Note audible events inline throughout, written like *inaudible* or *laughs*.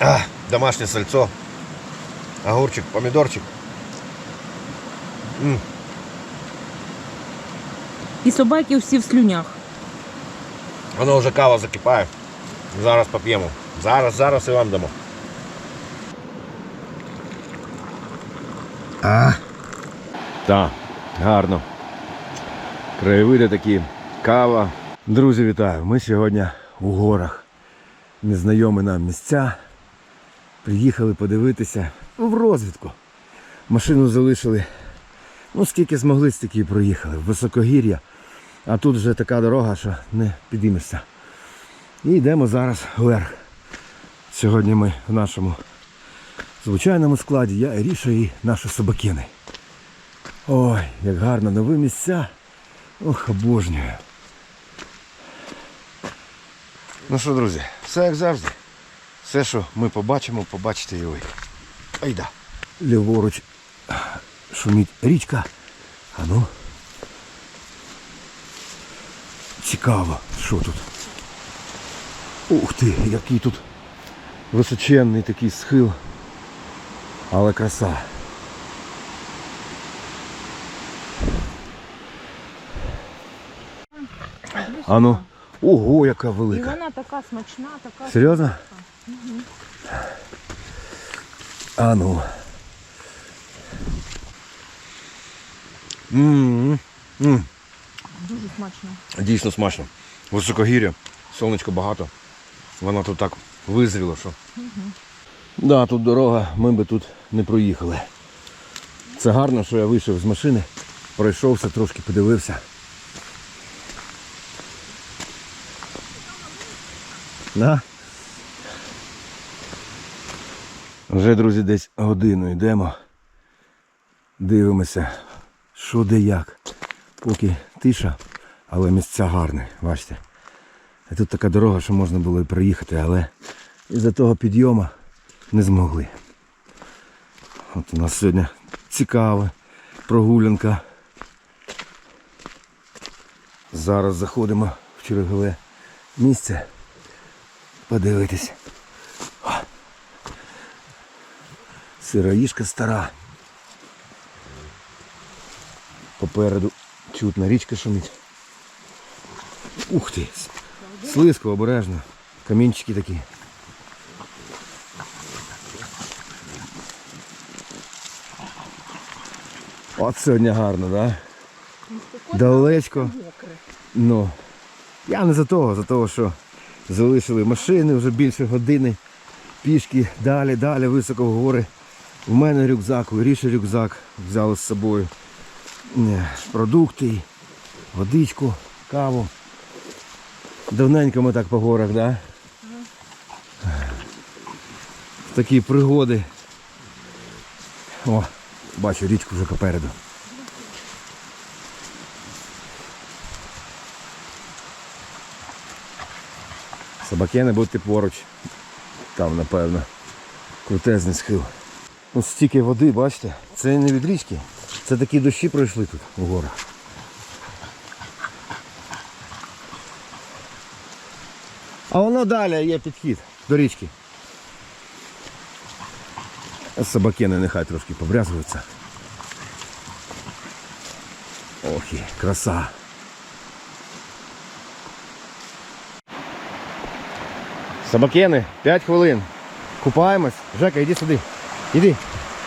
А, домашнє сальцо. Огурчик, помідорчик. М, І собаки всі в слюнях. Воно вже кава закипає. Зараз поп'ємо. Зараз, зараз і вам дамо. А. Так, гарно. Краєвиди такі, кава. Друзі, вітаю! Ми сьогодні у горах. Незнайомі нам місця. Приїхали подивитися в розвідку. Машину залишили. Ну, скільки змогли, стільки проїхали. В високогір'я. А тут вже така дорога, що не підіймешся. І йдемо зараз вверх. Сьогодні ми в нашому звичайному складі. Я Ріша і наші собакини. Ой, як гарно, нові місця. Ох, обожнюю. Ну що, друзі, все як завжди. Все, що ми побачимо, побачите і ви. Айда. Ліворуч шумить річка. А ну. Цікаво, що тут. Ух ти, який тут височенний такий схил. Але краса. А ну, ого, яка І велика. вона така смачна, така. Серйозно? А ну. М, м. Дуже смачна. Дійсно смачно. Високогір'я, сонечко багато. Воно тут так визріло, що. Да, тут дорога, ми би тут не проїхали. Це гарно, що я вийшов з машини, пройшовся, трошки подивився. На. Вже, друзі, десь годину йдемо. Дивимося, що де як. Поки тиша, але місця гарні, бачите. І тут така дорога, що можна було і проїхати, але із-за того підйому не змогли. От у нас сьогодні цікава прогулянка. Зараз заходимо в чергове місце. Подивитись. О! Сироїшка стара. Попереду чутна річка шумить. Ух ти! Слизько, обережно. Камінчики такі. От сьогодні гарно, да? Далечко. Ну. Я не за того, за того, що залишили машини вже більше години. Пішки далі, далі, високо в гори. В мене рюкзак, у Ріші рюкзак взяли з собою. Продукти, водичку, каву. Давненько ми так по горах, да? Такі пригоди. О, бачу річку вже попереду. Собаки не будьте поруч. Там, напевно, крутезний схил. Ось стільки води, бачите, це не від річки. Це такі дощі пройшли тут у горах. А воно далі є підхід до річки. Собакени нехай трошки побрязуються. Ох краса. Собакени, 5 хвилин. Купаємось. Жека, іди сюди. Іди.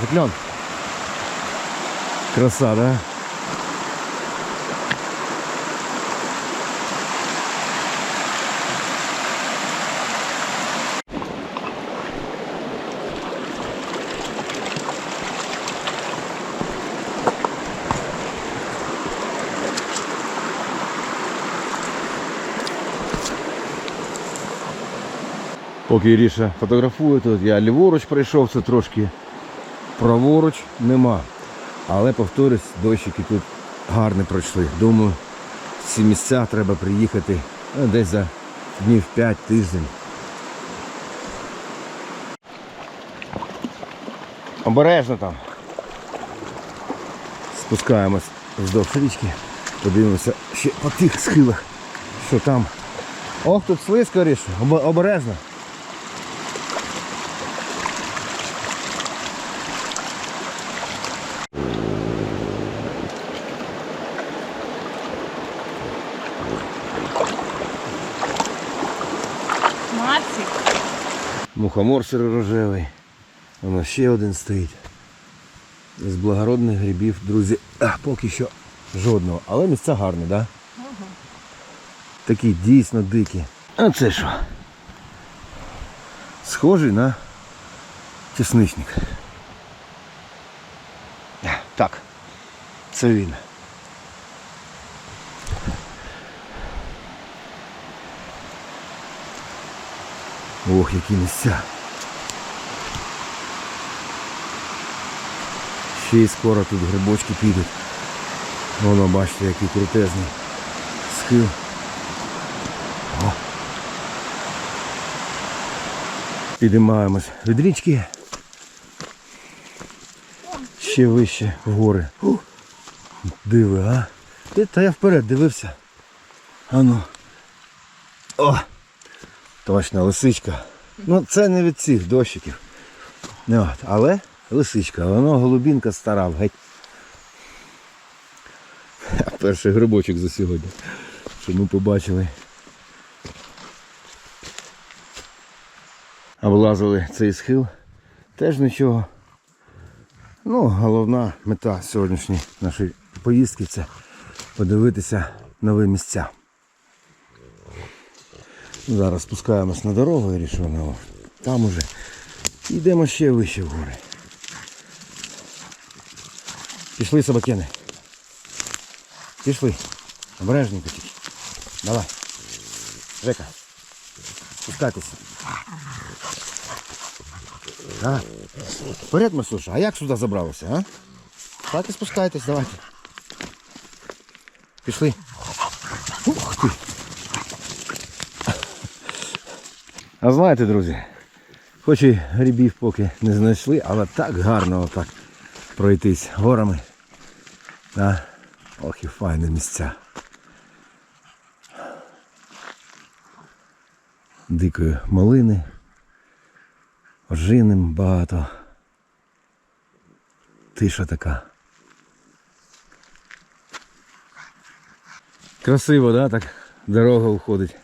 Закльон. Краса, да? Поки Іріша фотографує тут, я ліворуч пройшов, це трошки праворуч нема. Але повторюсь, дощики тут гарно пройшли. Думаю, в ці місця треба приїхати ну, десь за днів 5 тиждень. Обережно там. Спускаємось вздовж річки. Подивимося ще по тих схилах, що там. Ох, тут слизько ріш, обережно. Мухомор сиро-рожевий. Воно ще один стоїть. З благородних грибів, друзі, а, поки що жодного. Але місця гарні, так? Да? Такі дійсно дикі. А це що? Схожий на чесничник. Так, це він. Ох, які місця. Ще й скоро тут грибочки підуть. Воно, бачите, який крутезний схил. О. Підіймаємось від річки. Ще вище в гори. Диви, а? Та я вперед дивився. Ану. О! Точно, лисичка. Ну це не від цих дощиків. От, але лисичка, воно голубінка стара, геть. *laughs* Перший грибочок за сьогодні. Щоб ми побачили. Облазили цей схил. Теж нічого. Ну, головна мета сьогоднішньої нашої поїздки це подивитися нові місця. Зараз спускаємось на дорогу і. Там уже йдемо ще вище в гори. Пішли собакени. Пішли. Обережненько тільки. Давай. Жека. Спускайтеся. Давай. Вперед, Масюша. А як сюди забралося, а? Так і спускайтесь, давайте. Пішли. Ух ти. А знаєте, друзі, хоч і грибів поки не знайшли, але так гарно отак пройтись горами. Да? Ох і файне місця. Дикої малини. Ожиним багато. Тиша така. Красиво, да, так дорога уходить.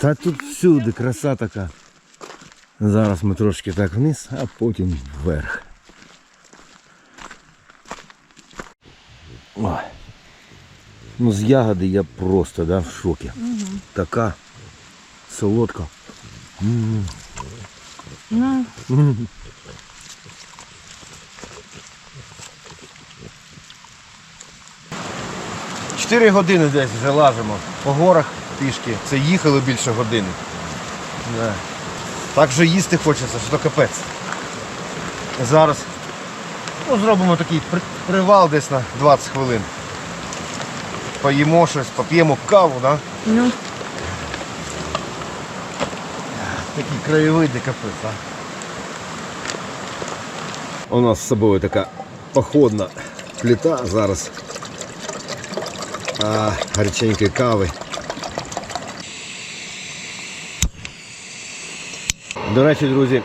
Та тут всюди краса така. Зараз ми трошки так вниз, а потім вверх. Ой. Ну з ягоди я просто да, в шокі. Така солодка. Ну, Чотири години десь вже лазимо по горах пішки. Це їхали більше години. Да. Так же їсти хочеться, що то капець. Зараз ну, зробимо такий привал десь на 20 хвилин. Поїмо щось, поп'ємо каву, да? ну, Такі краєвиди капець, а? У нас з собою така походна плита зараз. А, гаряченької кави. До речі, друзі,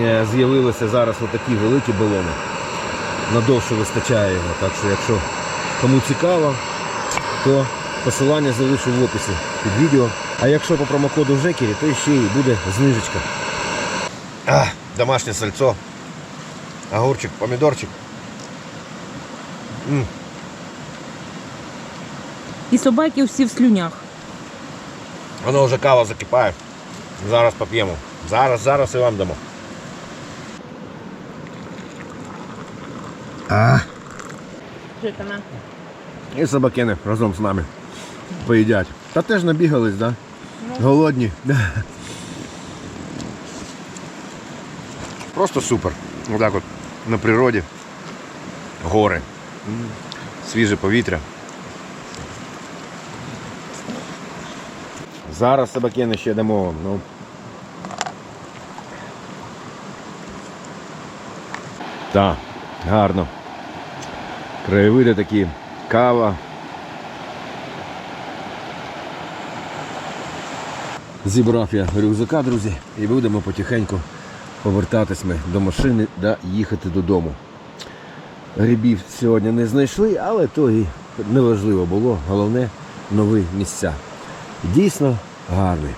е, з'явилися зараз отакі великі балони. Надовше вистачає його, так що якщо кому цікаво, то посилання залишу в описі під відео. А якщо по промокоду Жекері, то ще й буде знижечка. А, домашнє сальцо. Огурчик, помідорчик. М, і собаки всі в слюнях. Воно вже кава закипає. Зараз поп'ємо. Зараз, зараз і вам дамо. А, на. і собакени разом з нами поїдять. Та теж набігались, да? Голодні. Просто супер. Отак от на природі. Гори. Свіже повітря. Зараз собакени ще дамо вам. Ну. Так, гарно. Краєвиди такі, кава. Зібрав я рюкзака, друзі, і будемо потихеньку повертатись ми до машини та їхати додому. Грибів сьогодні не знайшли, але то і неважливо було. Головне нові місця. Дійсно гарний.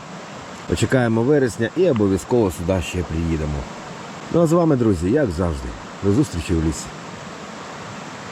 Почекаємо вересня і обов'язково сюди ще приїдемо. Ну а з вами, друзі, як завжди, до зустрічі лісі.